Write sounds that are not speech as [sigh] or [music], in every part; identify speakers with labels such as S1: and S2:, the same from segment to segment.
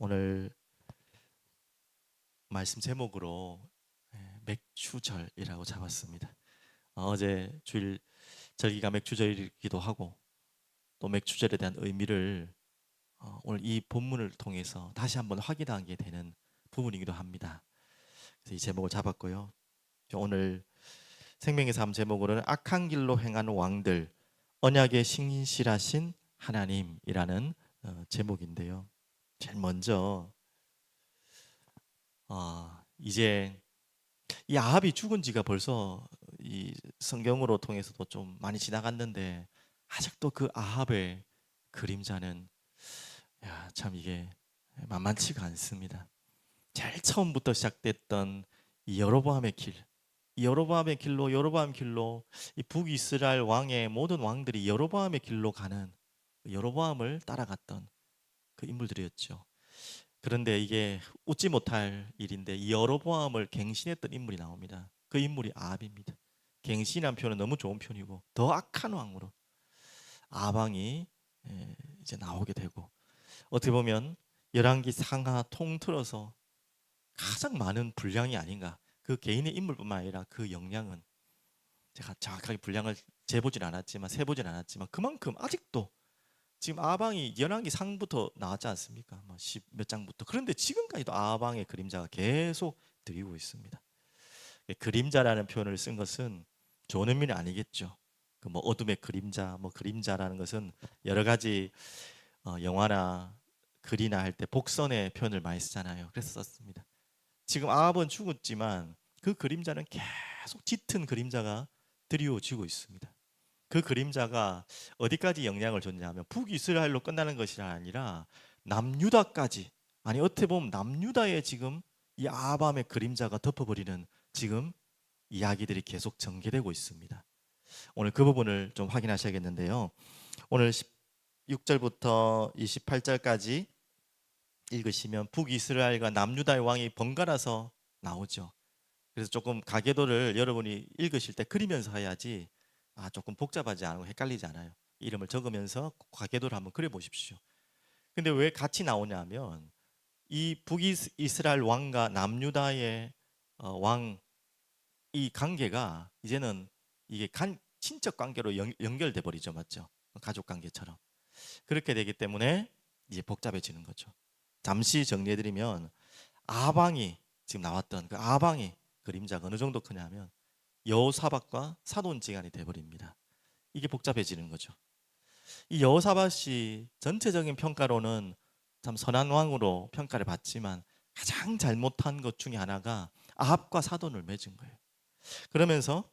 S1: 오늘 말씀 제목으로 예, 맥추절이라고 잡았습니다. 어, 어제 주일 절기가 맥추절이기도 하고 또 맥추절에 대한 의미를 어, 오늘 이 본문을 통해서 다시 한번 확인하게 되는 부분이기도 합니다. 그래서 이 제목을 잡았고요. 오늘 생명의 삶 제목으로는 악한 길로 행하는 왕들 언약의 신실하신 하나님이라는 어, 제목인데요. 제일 먼저 아, 이제 이 아합이 죽은 지가 벌써 이 성경으로 통해서도 좀 많이 지나갔는데 아직도 그 아합의 그림자는 야, 참 이게 만만치가 않습니다. 제일 처음부터 시작됐던 이 여로보암의 길, 이 여로보암의 길로 여로보암 길로 이 북이스라엘 왕의 모든 왕들이 여로보암의 길로 가는 그 여로보암을 따라갔던 그 인물들이었죠. 그런데 이게 웃지 못할 일인데 이 여로보암을 갱신했던 인물이 나옵니다. 그 인물이 아합입니다. 갱신한 표현은 너무 좋은 표현이고 더 악한 왕으로 아방이 예, 이제 나오게 되고 어떻게 보면 열왕기 상하 통틀어서 가장 많은 분량이 아닌가. 그 개인의 인물뿐만 아니라 그 역량은 제가 정확하게 분량을 재보진 않았지만 세보진 않았지만 그만큼 아직도 지금 아방이 열왕기 상부터 나왔지 않습니까? 뭐십몇 장부터. 그런데 지금까지도 아방의 그림자가 계속 드리고 있습니다. 그림자라는 표현을 쓴 것은 좋은 의미는 아니겠죠. 그 뭐 어둠의 그림자, 뭐 그림자라는 것은 여러 가지 어, 영화나 글이나 할 때 복선의 표현을 많이 쓰잖아요. 그래서 썼습니다. 지금 아합은 죽었지만 그 그림자는 계속 짙은 그림자가 드리워지고 있습니다. 그 그림자가 어디까지 영향을 줬냐면 북이스라엘로 끝나는 것이 아니라 남유다까지 아니 어떻게 보면 남유다에 지금 이 아밤의 그림자가 덮어버리는 지금 이야기들이 계속 전개되고 있습니다. 오늘 그 부분을 좀 확인하셔야겠는데요. 오늘 6절부터 28절까지 읽으시면 북이스라엘과 남유다의 왕이 번갈아서 나오죠. 그래서 조금 가계도를 여러분이 읽으실 때 그리면서 해야지 아 조금 복잡하지 않고 헷갈리지 않아요. 이름을 적으면서 가계도를 한번 그려 보십시오. 근데 왜 같이 나오냐면 이 북이스라엘 왕과 남유다의 어, 왕이 관계가 이제는 이게 간, 친척 관계로 연, 연결돼 버리죠, 맞죠? 가족 관계처럼 그렇게 되기 때문에 이제 복잡해지는 거죠. 잠시 정리해드리면 아방이 지금 나왔던 그 아방이 그림자가 어느 정도 크냐면 여호사밧과 사돈지간이 돼버립니다. 이게 복잡해지는 거죠. 이 여호사밧이 전체적인 평가로는 참 선한 왕으로 평가를 받지만 가장 잘못한 것 중에 하나가 아합과 사돈을 맺은 거예요. 그러면서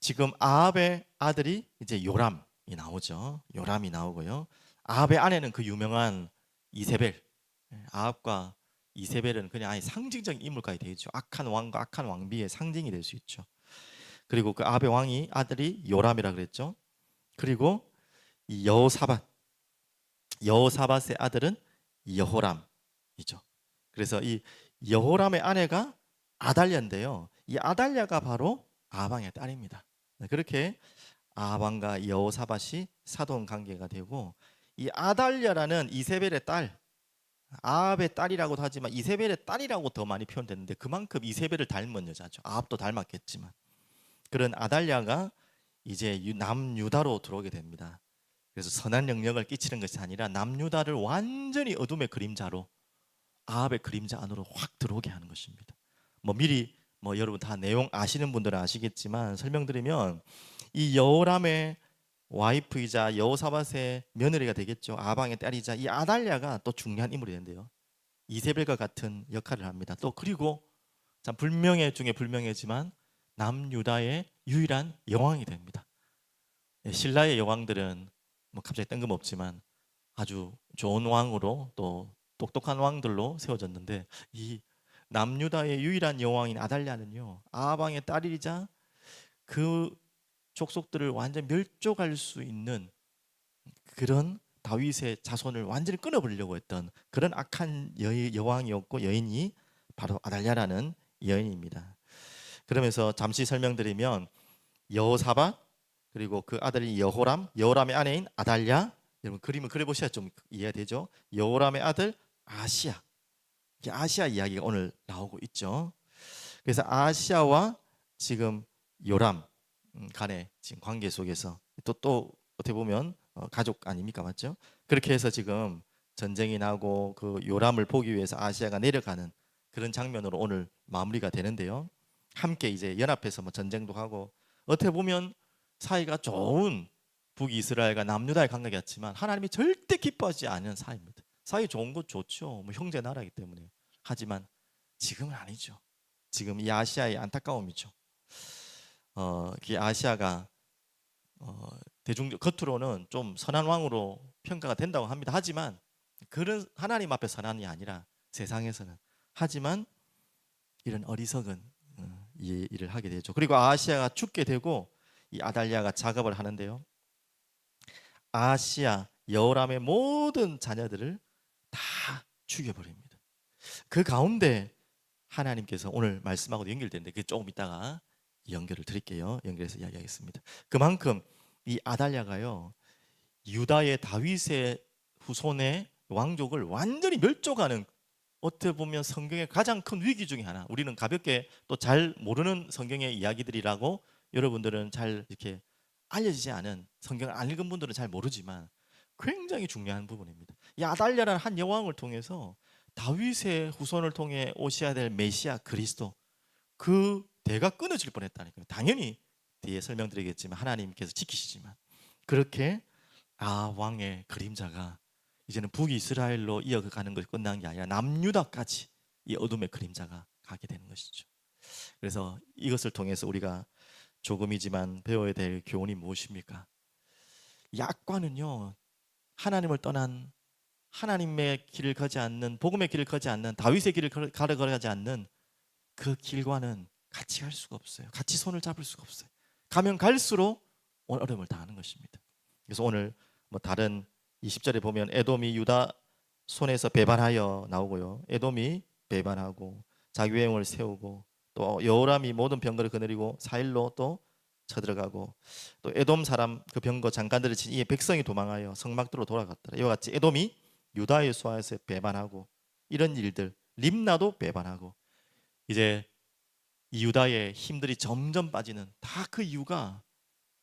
S1: 지금 아합의 아들이 이제 요람이 나오죠. 요람이 나오고요. 아합의 아내는 그 유명한 이세벨. 아합과 이세벨은 그냥 아예 상징적인 인물까지 되죠. 악한 왕과 악한 왕비의 상징이 될 수 있죠. 그리고 그 아합의 왕이 아들이 요람이라 그랬죠. 그리고 이 여호사밧 여호사밧의 아들은 여호람이죠. 그래서 이 여호람의 아내가 아달랴인데요. 이 아달랴가 바로 아방의 딸입니다. 네, 그렇게 아방과 여호사밧이 사돈 관계가 되고 이 아달랴라는 이세벨의 딸 아합의 딸이라고도 하지만 이세벨의 딸이라고 더 많이 표현되는데 그만큼 이세벨을 닮은 여자죠. 아합도 닮았겠지만 그런 아달랴가 이제 남유다로 들어오게 됩니다. 그래서 선한 영역을 끼치는 것이 아니라 남유다를 완전히 어둠의 그림자로 아합의 그림자 안으로 확 들어오게 하는 것입니다. 뭐 미리 뭐 여러분 다 내용 아시는 분들은 아시겠지만 설명드리면 이 여호람의 와이프이자 여호사밧의 며느리가 되겠죠. 아방의 딸이자 이 아달랴가 또 중요한 인물이 되는데요. 이세벨과 같은 역할을 합니다. 또 그리고 참 불명예 중에 불명예지만 남유다의 유일한 여왕이 됩니다. 예, 신라의 여왕들은 뭐 갑자기 뜬금없지만 아주 좋은 왕으로 또 똑똑한 왕들로 세워졌는데 이 남유다의 유일한 여왕인 아달랴는요 아방의 딸이자 그 족속들을 완전 멸족할 수 있는 그런 다윗의 자손을 완전히 끊어버리려고 했던 그런 악한 여, 왕이었고 여인이 바로 아달랴라는 여인입니다. 그러면서 잠시 설명드리면 여호사밧 그리고 그 아들이 여호람, 여호람의 아내인 아달랴 여러분 그림을 그려보셔야 좀 이해되죠. 여호람의 아들 아시아 아시아 이야기가 오늘 나오고 있죠. 그래서 아시아와 지금 요람 음, 간의 지금 관계 속에서 또 또 어떻게 보면 어, 가족 아닙니까 맞죠? 그렇게 해서 지금 전쟁이 나고 그 요람을 보기 위해서 아시아가 내려가는 그런 장면으로 오늘 마무리가 되는데요. 함께 이제 연합해서 뭐 전쟁도 하고 어떻게 보면 사이가 좋은 북이스라엘과 남유다의 관계였지만 하나님이 절대 기뻐하지 않은 사이입니다. 사이 좋은 것 좋죠. 뭐 형제 나라이기 때문에. 하지만 지금은 아니죠. 지금 이 아시아의 안타까움이죠. 어, 이 아시아가 어, 대중적 겉으로는 좀 선한 왕으로 평가가 된다고 합니다. 하지만 그런 하나님 앞에 선한이 아니라 세상에서는 하지만 이런 어리석은 어, 이 일을 하게 되죠. 그리고 아시아가 죽게 되고 이 아달리아가 작업을 하는데요. 아시아 여호람의 모든 자녀들을 다 죽여버립니다. 그 가운데 하나님께서 오늘 말씀하고 연결되는데 그 조금 이따가 연결을 드릴게요. 연결해서 이야기하겠습니다. 그만큼 이 아달랴가요 유다의 다윗의 후손의 왕족을 완전히 멸종하는 어떻게 보면 성경의 가장 큰 위기 중에 하나. 우리는 가볍게 또 잘 모르는 성경의 이야기들이라고 여러분들은 잘 이렇게 알려지지 않은 성경을 안 읽은 분들은 잘 모르지만 굉장히 중요한 부분입니다. 이 아달랴라는 한 여왕을 통해서 다윗의 후손을 통해 오셔야 될 메시아 그리스도 그 대가 끊어질 뻔했다니까요. 당연히 뒤에 설명드리겠지만 하나님께서 지키시지만 그렇게 아 왕의 그림자가 이제는 북이스라엘로 이어가는 것이 끝난 게 아니라 남유다까지 이 어둠의 그림자가 가게 되는 것이죠. 그래서 이것을 통해서 우리가 조금이지만 배워야 될 교훈이 무엇입니까? 약과는요 하나님을 떠난 하나님의 길을 가지 않는 복음의 길을 가지 않는 다윗의 길을 걸- 가려 걸어가지 않는 그 길과는 같이 갈 수가 없어요. 같이 손을 잡을 수가 없어요. 가면 갈수록 어려움을 당하는 것입니다. 그래서 오늘 뭐 다른 20절에 보면 에돔이 유다 손에서 배반하여 나오고요. 에돔이 배반하고 자기 외형을 세우고 또 여호람이 모든 병거를 거느리고 사일로 또 쳐들어가고 또 에돔 사람 그 병거 장관들을 친이 백성이 도망하여 성막들로 돌아갔더라. 이와 같이 에돔이 유다의 수하에서 배반하고 이런 일들 림나도 배반하고 이제 이 유다의 힘들이 점점 빠지는 다 그 이유가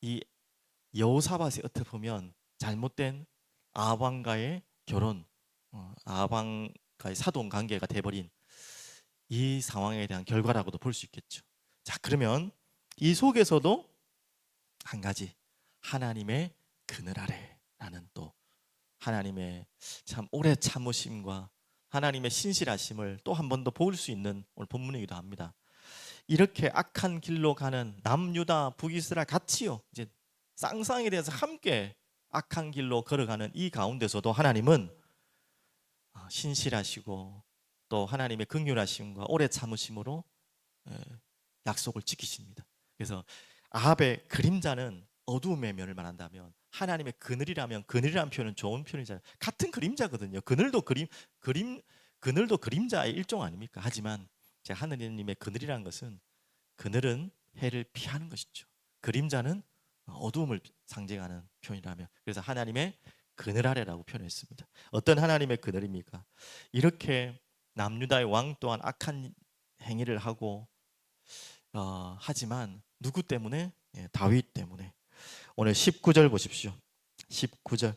S1: 이 여호사밧이 어떻게 보면 잘못된 아방과의 결혼, 어, 아방과의 사돈 관계가 돼버린 이 상황에 대한 결과라고도 볼 수 있겠죠. 자 그러면 이 속에서도 한 가지 하나님의 그늘 아래라는 또 하나님의 참 오래 참으심과 하나님의 신실하심을 또 한 번 더 볼 수 있는 오늘 본문이기도 합니다. 이렇게 악한 길로 가는 남유다 북이스라엘 같이요. 이제 쌍쌍에 대해서 함께 악한 길로 걸어가는 이 가운데서도 하나님은 어, 신실하시고 또 하나님의 긍휼하심과 오래 참으심으로 에, 약속을 지키십니다. 그래서 아합의 그림자는 어두움의 면을 말한다면 하나님의 그늘이라면 그늘이라는 표현은 좋은 표현이잖아요. 같은 그림자거든요. 그늘도 그림 그림 그늘도 그림자의 일종 아닙니까? 하지만 제 하느님의 그늘이라는 것은 그늘은 해를 피하는 것이죠. 그림자는 어두움을 상징하는 표현이라면 그래서 하나님의 그늘 아래라고 표현했습니다. 어떤 하나님의 그늘입니까? 이렇게 남유다의 왕 또한 악한 행위를 하고 어, 하지만 누구 때문에? 예, 다윗 때문에. 오늘 19절 보십시오. 19절.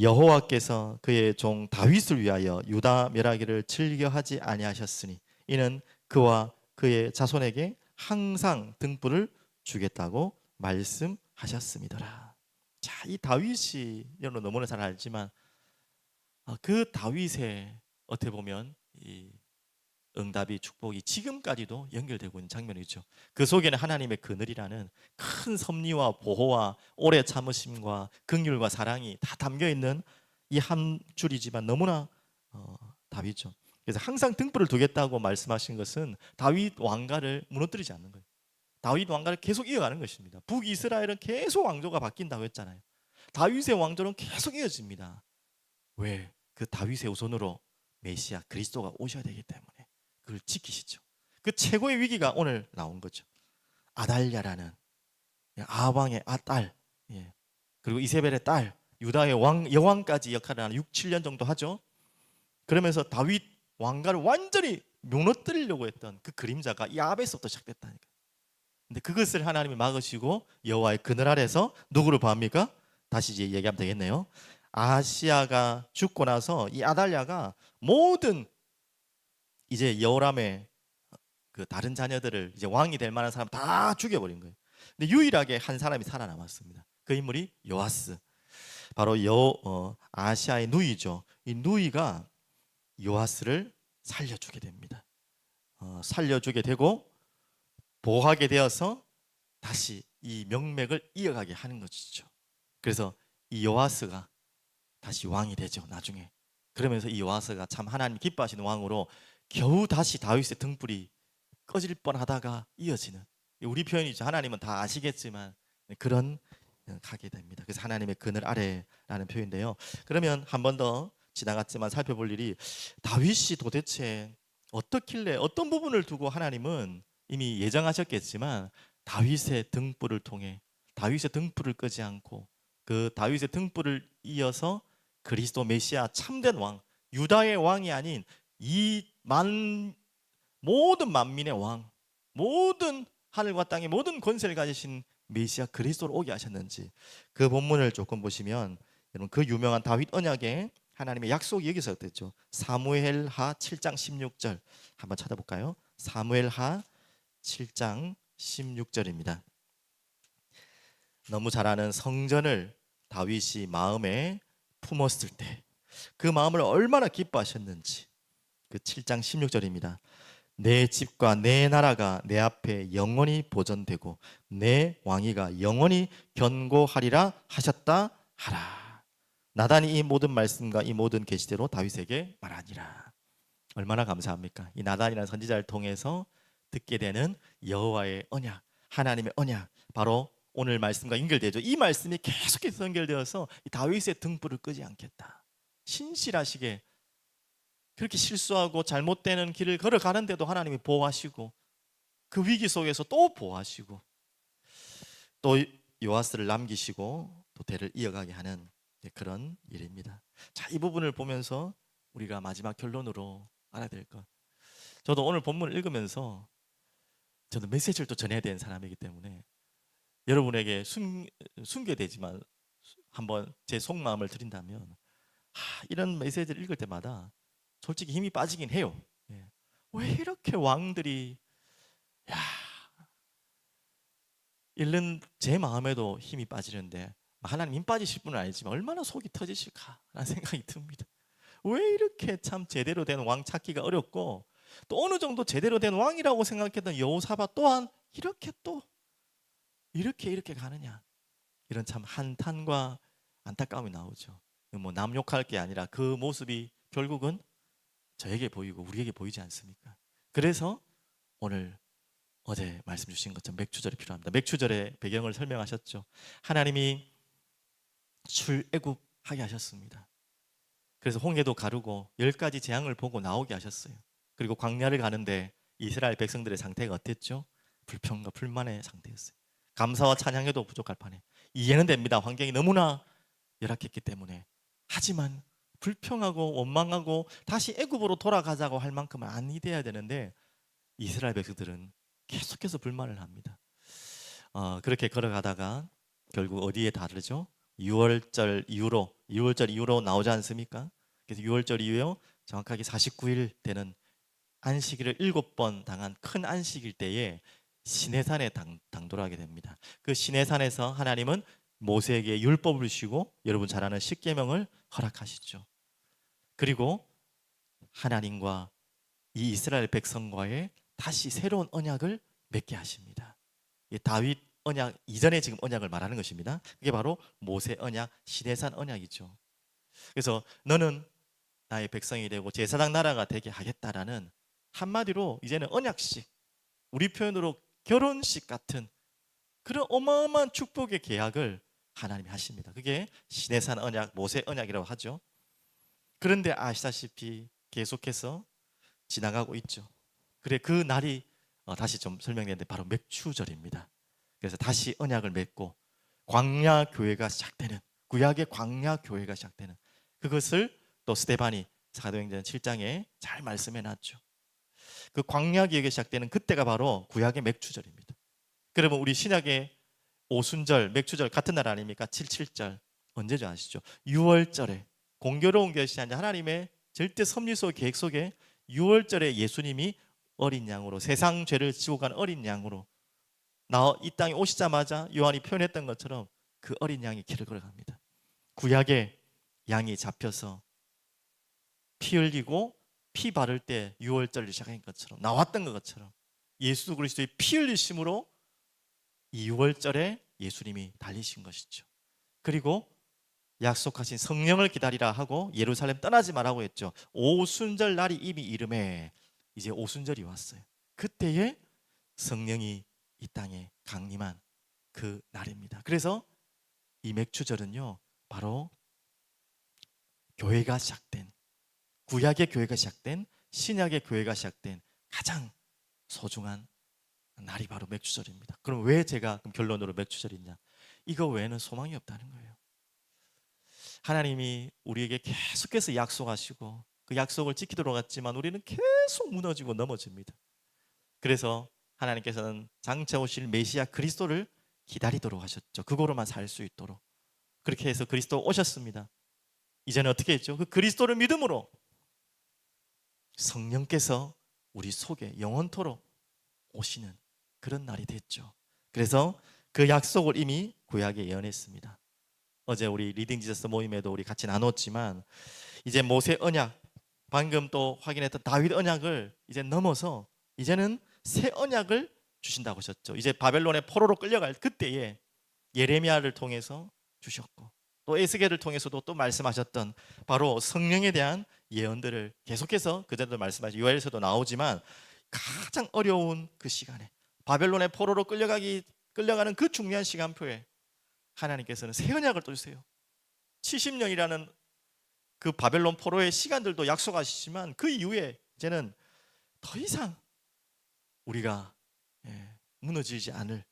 S1: 여호와께서 그의 종 다윗을 위하여 유다 멸하기를 즐겨하지 아니하셨으니 이는 그와 그의 자손에게 항상 등불을 주겠다고 말씀 하셨습니다라. 자, 이 다윗이 여러분 너무나 잘 알지만 아, 그 다윗의 어떻게 보면 이 응답이 축복이 지금까지도 연결되고 있는 장면이죠. 그 속에는 하나님의 그늘이라는 큰 섭리와 보호와 오래 참으심과 긍휼과 사랑이 다 담겨 있는 이 한 줄이지만 너무나 어, 다윗죠. 그래서 항상 등불을 두겠다고 말씀하신 것은 다윗 왕가를 무너뜨리지 않는 거예요. 다윗 왕가를 계속 이어가는 것입니다. 북이스라엘은 계속 왕조가 바뀐다고 했잖아요. 다윗의 왕조는 계속 이어집니다. 왜? 그 다윗의 우선으로 메시아 그리스도가 오셔야 되기 때문에 그걸 지키시죠. 그 최고의 위기가 오늘 나온 거죠. 아달랴라는 아왕의 아딸, 예. 그리고 이세벨의 딸, 유다의 왕 여왕까지 역할을 하는 6, 7년 정도 하죠. 그러면서 다윗 왕가를 완전히 무너뜨리려고 했던 그 그림자가 이 아합에서부터 시작됐다니까. 근데 그것을 하나님이 막으시고 여호와의 그늘 아래서 누구를 보합니까? 다시 이제 얘기하면 되겠네요. 아시아가 죽고 나서 이 아달랴가 모든 이제 여호람의 그 다른 자녀들을 이제 왕이 될 만한 사람 다 죽여버린 거예요. 근데 유일하게 한 사람이 살아남았습니다. 그 인물이 요아스. 바로 여 어, 아시아의 누이죠. 이 누이가 요아스를 살려주게 됩니다. 어, 살려주게 되고 보호하게 되어서 다시 이 명맥을 이어가게 하는 것이죠. 그래서 이 요아스가 다시 왕이 되죠. 나중에 그러면서 이 요아스가 참 하나님 기뻐하시는 왕으로 겨우 다시 다윗의 등불이 꺼질 뻔하다가 이어지는 우리 표현이죠. 하나님은 다 아시겠지만 그런 가게 됩니다. 그래서 하나님의 그늘 아래라는 표현인데요. 그러면 한 번 더 지나갔지만 살펴볼 일이 다윗이 도대체 어떻길래 어떤 부분을 두고 하나님은 이미 예정하셨겠지만 다윗의 등불을 통해 다윗의 등불을 끄지 않고 그 다윗의 등불을 이어서 그리스도 메시아 참된 왕 유다의 왕이 아닌 이 만 모든 만민의 왕 모든 하늘과 땅의 모든 권세를 가지신 메시아 그리스도를 오게 하셨는지 그 본문을 조금 보시면 여러분 그 유명한 다윗 언약에 하나님의 약속이 여기서 됐죠. 사무엘하 7장 16절 한번 찾아볼까요? 사무엘하 7장 16절입니다. 너무 잘 아는 성전을 다윗이 마음에 품었을 때 그 마음을 얼마나 기뻐하셨는지 그 7장 16절입니다. 내 집과 내 나라가 내 앞에 영원히 보존되고 내 왕위가 영원히 견고하리라 하셨다 하라. 나단이 이 모든 말씀과 이 모든 계시대로 다윗에게 말하니라. 얼마나 감사합니까? 이 나단이라는 선지자를 통해서 듣게 되는 여호와의 언약, 하나님의 언약, 바로 오늘 말씀과 연결되죠. 이 말씀이 계속해서 연결되어서 이 다윗의 등불을 끄지 않겠다. 신실하시게 그렇게 실수하고 잘못되는 길을 걸어가는데도 하나님이 보호하시고 그 위기 속에서 또 보호하시고 또 요아스를 남기시고 또 대를 이어가게 하는 그런 일입니다. 자, 이 부분을 보면서 우리가 마지막 결론으로 알아야 될 것. 저도 오늘 본문을 읽으면서 저는 메시지를 또 전해야 되는 사람이기 때문에 여러분에게 숨, 숨게 되지만 한번 제 속마음을 드린다면 하, 이런 메시지를 읽을 때마다 솔직히 힘이 빠지긴 해요. 예. 왜 이렇게 왕들이 야 읽는 제 마음에도 힘이 빠지는데 하나님 힘 빠지실 분은 아니지만 얼마나 속이 터지실까라는 생각이 듭니다. 왜 이렇게 참 제대로 된 왕 찾기가 어렵고 또 어느 정도 제대로 된 왕이라고 생각했던 여호사밧 또한 이렇게 또 이렇게 이렇게 가느냐 이런 참 한탄과 안타까움이 나오죠. 뭐 남욕할 게 아니라 그 모습이 결국은 저에게 보이고 우리에게 보이지 않습니까? 그래서 오늘 어제 말씀 주신 것처럼 맥주절이 필요합니다. 맥주절의 배경을 설명하셨죠. 하나님이 출애굽하게 하셨습니다. 그래서 홍해도 가르고 열 가지 재앙을 보고 나오게 하셨어요. 그리고 광야를 가는데 이스라엘 백성들의 상태가 어땠죠? 불평과 불만의 상태였어요. 감사와 찬양해도 부족할 판에 이해는 됩니다. 환경이 너무나 열악했기 때문에 하지만 불평하고 원망하고 다시 애굽으로 돌아가자고 할 만큼은 아니 돼야 되는데 이스라엘 백성들은 계속해서 불만을 합니다. 어, 그렇게 걸어가다가 결국 어디에 다르죠? 6월절 이후로 6월절 이후로 나오지 않습니까? 그래서 6월절 이후에 정확하게 49일 되는 안식일을 일곱 번 당한 큰 안식일 때에 시내산에 당, 당돌하게 됩니다. 그 시내산에서 하나님은 모세에게 율법을 주시고 여러분 잘 아는 십계명을 허락하시죠. 그리고 하나님과 이 이스라엘 백성과의 다시 새로운 언약을 맺게 하십니다. 다윗 언약 이전에 지금 언약을 말하는 것입니다. 그게 바로 모세 언약, 시내산 언약이죠. 그래서 너는 나의 백성이 되고 제사장 나라가 되게 하겠다라는 한마디로 이제는 언약식, 우리 표현으로 결혼식 같은 그런 어마어마한 축복의 계약을 하나님이 하십니다. 그게 시내산 언약, 모세 언약이라고 하죠. 그런데 아시다시피 계속해서 지나가고 있죠. 그래 그 날이 어, 다시 좀 설명되는데 바로 맥추절입니다. 그래서 다시 언약을 맺고 광야 교회가 시작되는 구약의 광야 교회가 시작되는 그것을 또 스테반이 사도행전 7장에 잘 말씀해 놨죠. 그 광야 기획에 시작되는 그때가 바로 구약의 맥추절입니다. 그러면 우리 신약의 오순절, 맥추절 같은 날 아닙니까? 77절. 언제죠 아시죠? 6월절에 공교로운 것이 아니라 하나님의 절대 섭리 속 계획 속에 6월절에 예수님이 어린 양으로 세상 죄를 지고 간 어린 양으로 나 이 땅에 오시자마자 요한이 표현했던 것처럼 그 어린 양이 길을 걸어갑니다. 구약의 양이 잡혀서 피 흘리고 피 바를 때 6월절을 시작한 것처럼 나왔던 것처럼 예수 그리스도의 피 흘리심으로 이 6월절에 예수님이 달리신 것이죠. 그리고 약속하신 성령을 기다리라 하고 예루살렘 떠나지 말라고 했죠. 오순절 날이 이미 이름에 이제 오순절이 왔어요. 그때에 성령이 이 땅에 강림한 그 날입니다. 그래서 이 맥주절은요, 바로 교회가 시작된 구약의 교회가 시작된 신약의 교회가 시작된 가장 소중한 날이 바로 맥주절입니다. 그럼 왜 제가 결론으로 맥주절이냐? 이거 외에는 소망이 없다는 거예요. 하나님이 우리에게 계속해서 약속하시고 그 약속을 지키도록 했지만 우리는 계속 무너지고 넘어집니다. 그래서 하나님께서는 장차 오실 메시아 그리스도를 기다리도록 하셨죠. 그거로만 살 수 있도록. 그렇게 해서 그리스도 오셨습니다. 이제는 어떻게 했죠? 그 그리스도를 믿음으로 성령께서 우리 속에 영원토록 오시는 그런 날이 됐죠. 그래서 그 약속을 이미 구약에 예언했습니다. 어제 우리 리딩 지저스 모임에도 우리 같이 나눴지만 이제 모세 언약 방금 또 확인했던 다윗 언약을 이제 넘어서 이제는 새 언약을 주신다고 하셨죠. 이제 바벨론의 포로로 끌려갈 그때에 예레미야를 통해서 주셨고 또 에스겔을 통해서도 또 말씀하셨던 바로 성령에 대한 예언들을 계속해서 그전에도 말씀하신 요엘서도 나오지만 가장 어려운 그 시간에 바벨론의 포로로 끌려가기 끌려가는 그 중요한 시간표에 하나님께서는 새 언약을 또 주세요. 70년이라는 그 바벨론 포로의 시간들도 약속하시지만 그 이후에 이제는 더 이상 우리가 예, 무너지지 않을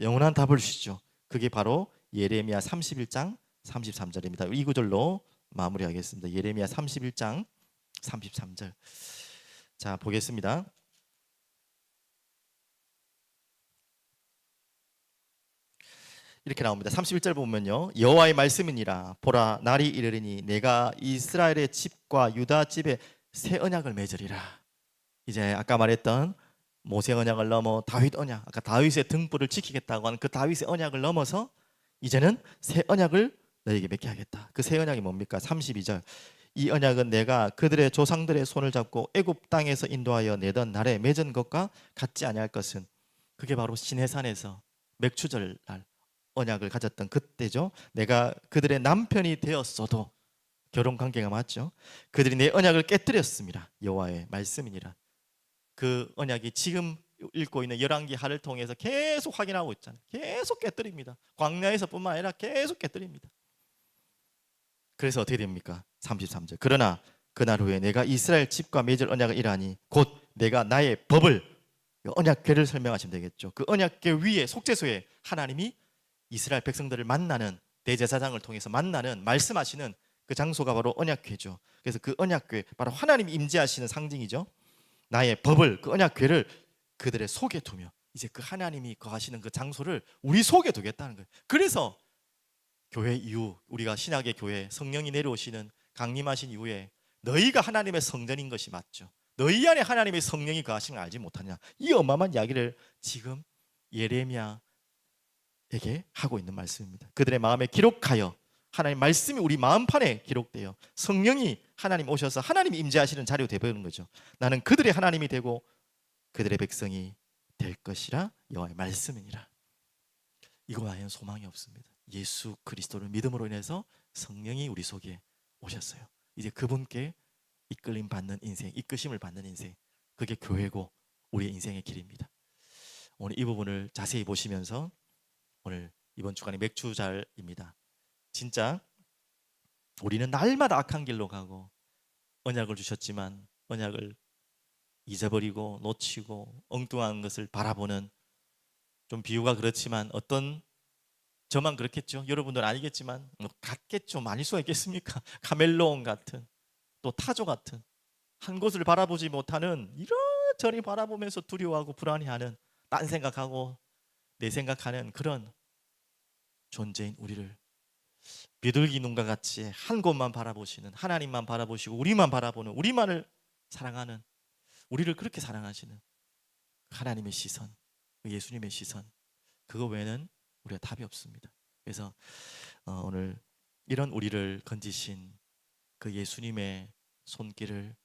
S1: 영원한 답을 주시죠. 그게 바로 예레미야 31장 33절입니다. 이 구절로 마무리하겠습니다. 예레미야 31장 33절. 자, 보겠습니다. 이렇게 나옵니다. 31절 보면요. 여호와의 말씀이니라 보라 날이 이르리니 내가 이스라엘의 집과 유다 집에 새 언약을 맺으리라. 이제 아까 말했던 모세 언약을 넘어 다윗 언약, 아까 다윗의 등불을 지키겠다고 하는 그 다윗의 언약을 넘어서 이제는 새 언약을 너에게 맺게 하겠다. 그 새 언약이 뭡니까? 32절. 이 언약은 내가 그들의 조상들의 손을 잡고 애굽 땅에서 인도하여 내던 날에 맺은 것과 같지 아니할 것은 그게 바로 시내산에서 맥추절 날 언약을 가졌던 그때죠. 내가 그들의 남편이 되었어도 결혼 관계가 맞죠. 그들이 내 언약을 깨뜨렸습니다. 여호와의 말씀이니라. 그 언약이 지금 읽고 있는 열왕기 하를 통해서 계속 확인하고 있잖아요. 계속 깨뜨립니다. 광야에서뿐만 아니라 계속 깨뜨립니다. 그래서 어떻게 됩니까? 33절. 그러나 그날 후에 내가 이스라엘 집과 맺을 언약을 이라니 곧 내가 나의 법을 언약궤를 설명하시면 되겠죠. 그 언약궤 위에 속죄소에 하나님이 이스라엘 백성들을 만나는 대제사장을 통해서 만나는 말씀하시는 그 장소가 바로 언약궤죠. 그래서 그 언약궤 바로 하나님 임재하시는 상징이죠. 나의 법을 그 언약궤를 그들의 속에 두며 이제 그 하나님이 거하시는 그 장소를 우리 속에 두겠다는 거예요. 그래서 교회 이후 우리가 신약의 교회 성령이 내려오시는 강림하신 이후에 너희가 하나님의 성전인 것이 맞죠. 너희 안에 하나님의 성령이 거하시는 걸 알지 못하냐. 이 어마어마한 이야기를 지금 예레미야에게 하고 있는 말씀입니다. 그들의 마음에 기록하여 하나님 말씀이 우리 마음판에 기록되어 성령이 하나님 오셔서 하나님 임재하시는 자리로 되버리는 거죠. 나는 그들의 하나님이 되고 그들의 백성이 될 것이라 여호와의 말씀이니라. 이거 외에는 소망이 없습니다. 예수 그리스도를 믿음으로 인해서 성령이 우리 속에 오셨어요. 이제 그분께 이끌림 받는 인생, 이끄심을 받는 인생, 그게 교회고 우리의 인생의 길입니다. 오늘 이 부분을 자세히 보시면서 오늘 이번 주간의 맥주잘입니다. 진짜 우리는 날마다 악한 길로 가고 언약을 주셨지만 언약을 잊어버리고 놓치고 엉뚱한 것을 바라보는 좀 비유가 그렇지만 어떤 저만 그렇겠죠. 여러분들 아니겠지만 뭐 같겠죠. 많을 수가 있겠습니까? [laughs] 카멜로온 같은 또 타조 같은 한 곳을 바라보지 못하는 이런저리 바라보면서 두려워하고 불안해하는 딴 생각하고 내 생각하는 그런 존재인 우리를 비둘기 눈과 같이 한 곳만 바라보시는 하나님만 바라보시고 우리만 바라보는 우리만을 사랑하는 우리를 그렇게 사랑하시는 하나님의 시선, 그 예수님의 시선 그거 외에는 우리가 답이 없습니다. 그래서 어, 오늘 이런 우리를 건지신 그 예수님의 손길을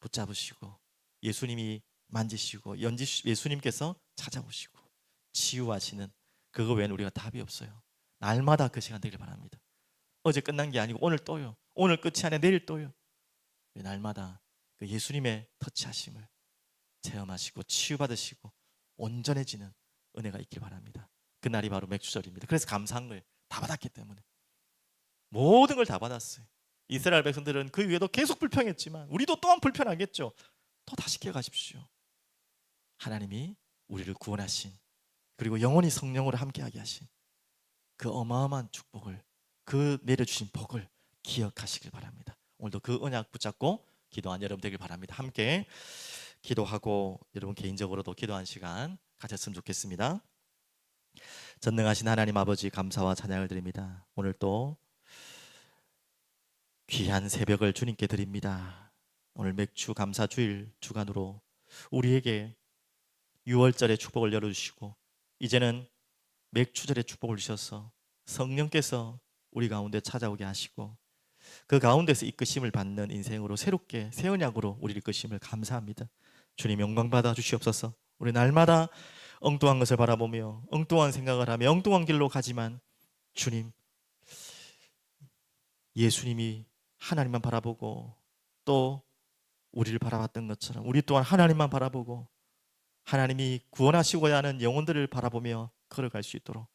S1: 붙잡으시고 예수님이 만지시고 연지 예수님께서 찾아오시고 치유하시는 그거 외에는 우리가 답이 없어요. 날마다 그 시간 되길 바랍니다. 어제 끝난 게 아니고 오늘 또요. 오늘 끝이 아니라 내일 또요. 날마다 그 예수님의 터치하심을 체험하시고 치유받으시고 온전해지는 은혜가 있길 바랍니다. 그날이 바로 맥주절입니다. 그래서 거예요. 다 받았기 때문에 모든 걸 다 받았어요. 이스라엘 백성들은 그 위에도 계속 불평했지만 우리도 또한 불편하겠죠. 또 다시 기억하십시오. 하나님이 우리를 구원하신 그리고 영원히 성령으로 함께하게 하신 그 어마어마한 축복을 그 내려주신 복을 기억하시길 바랍니다. 오늘도 그 언약 붙잡고 기도한 여러분 되길 바랍니다. 함께 기도하고 여러분 개인적으로도 기도한 시간 가졌으면 좋겠습니다. 전능하신 하나님 아버지 감사와 찬양을 드립니다. 오늘 또 귀한 새벽을 주님께 드립니다. 오늘 맥주 감사 주일 주간으로 우리에게 6월절의 축복을 열어주시고 이제는 맥주절의 축복을 주셔서 성령께서 우리 가운데 찾아오게 하시고 그 가운데서 이끄심을 받는 인생으로 새롭게 새 언약으로 우리를 이끄심을 감사합니다. 주님 영광 받아 주시옵소서. 우리 날마다 엉뚱한 것을 바라보며 엉뚱한 생각을 하며 엉뚱한 길로 가지만 주님 예수님이 하나님만 바라보고 또 우리를 바라봤던 것처럼 우리 또한 하나님만 바라보고 하나님이 구원하시고야 하는 영혼들을 바라보며 걸어갈 수 있도록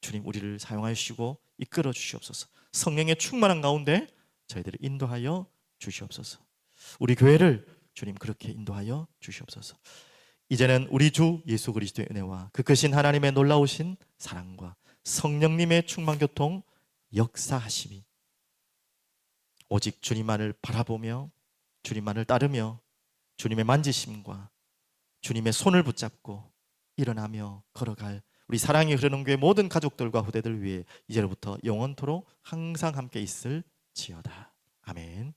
S1: 주님 우리를 사용하여 주시고 이끌어 주시옵소서. 성령의 충만한 가운데 저희들을 인도하여 주시옵소서. 우리 교회를 주님 그렇게 인도하여 주시옵소서. 이제는 우리 주 예수 그리스도의 은혜와 그 크신 하나님의 놀라우신 사랑과 성령님의 충만 교통 역사하심이 오직 주님만을 바라보며 주님만을 따르며 주님의 만지심과 주님의 손을 붙잡고 일어나며 걸어갈 우리 사랑이 흐르는 교회 모든 가족들과 후대들 위해 이제로부터 영원토록 항상 함께 있을 지어다. 아멘.